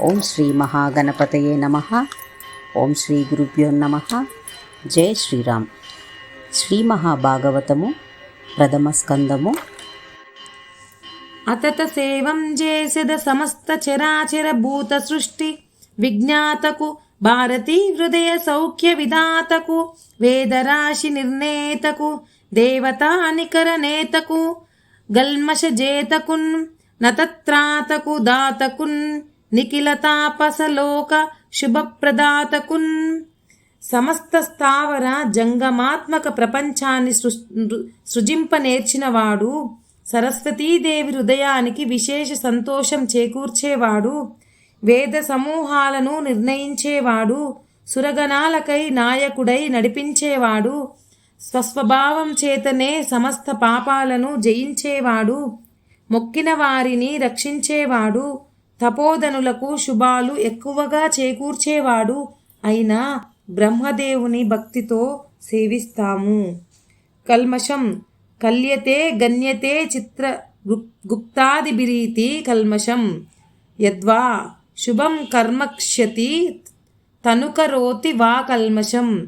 ఓం శ్రీ మహాగణపతయే నమ. ఓం శ్రీ గురుభ్యో నమ. జయ శ్రీరామ్. శ్రీ మహాభాగవతము ప్రథమ స్కందము. అతత సేవం చేసెద సమస్త చరాచర భూత సృష్టి విజ్ఞాతకు భారతీ హృదయ సౌఖ్య విధాతకు వేదరాశి నిర్ణేతకు దేవతా నికర నేతకు గల్మష జేతకున్ నతత్రాతకు దాతకున్ నిఖిలతాపసలోక శుభప్రదాతకున్. సమస్త స్థావర జంగమాత్మక ప్రపంచాన్ని సృ- సృజింప నేర్చినవాడు సరస్వతీదేవి హృదయానికి విశేష సంతోషం చేకూర్చేవాడు వేద సమూహాలను నిర్ణయించేవాడు సురగణాలకై నాయకుడై నడిపించేవాడు స్వస్వభావం చేతనే సమస్త పాపాలను జయించేవాడు మొక్కిన వారిని రక్షించేవాడు తపోధనులకు శుభాలు ఎక్కువగా చేకూర్చేవాడు అయినా బ్రహ్మదేవుని భక్తితో సేవిస్తాము. కల్మషం. కల్యతే గణ్యతే చిత్ర గుప్తాదిబిరీతి కల్మషం. యద్వా. శుభం కర్మక్ష్యతి తనుకరోతి వా కల్మషం.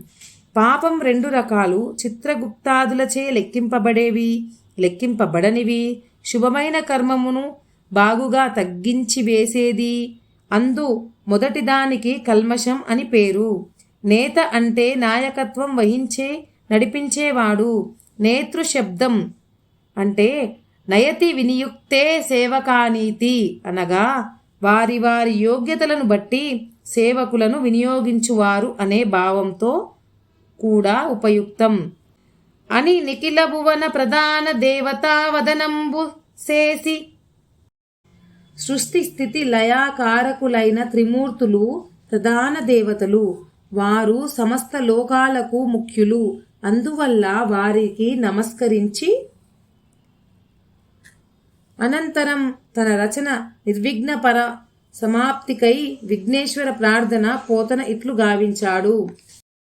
పాపం రెండు రకాలు చిత్రగుప్తాదులచే లెక్కింపబడేవి లెక్కింపబడనివి. శుభమైన కర్మమును బాగుగా తగ్గించి వేసేది? అందు మొదటిదానికి కల్మషం అని పేరు. నేత అంటే నాయకత్వం వహించే నడిపించేవాడు. నేతృ శబ్దం అంటే నయతి వినియుక్తే సేవకానీతి అనగా వారి వారి యోగ్యతలను బట్టి సేవకులను వినియోగించువారు అనే భావంతో కూడా ఉపయుక్తం. అని నిఖిల భువన ప్రధాన దేవతా వదనంబు సేసి సృష్టి స్థితి లయాకారకులైన త్రిమూర్తులు ప్రధాన దేవతలు. వారు సమస్త లోకాలకు ముఖ్యులు. అందువల్ల వారికి నమస్కరించి అనంతరం తన రచన నిర్విఘ్నపర సమాప్తికై విఘ్నేశ్వర ప్రార్థన పోతన ఇట్లు గావించాడు.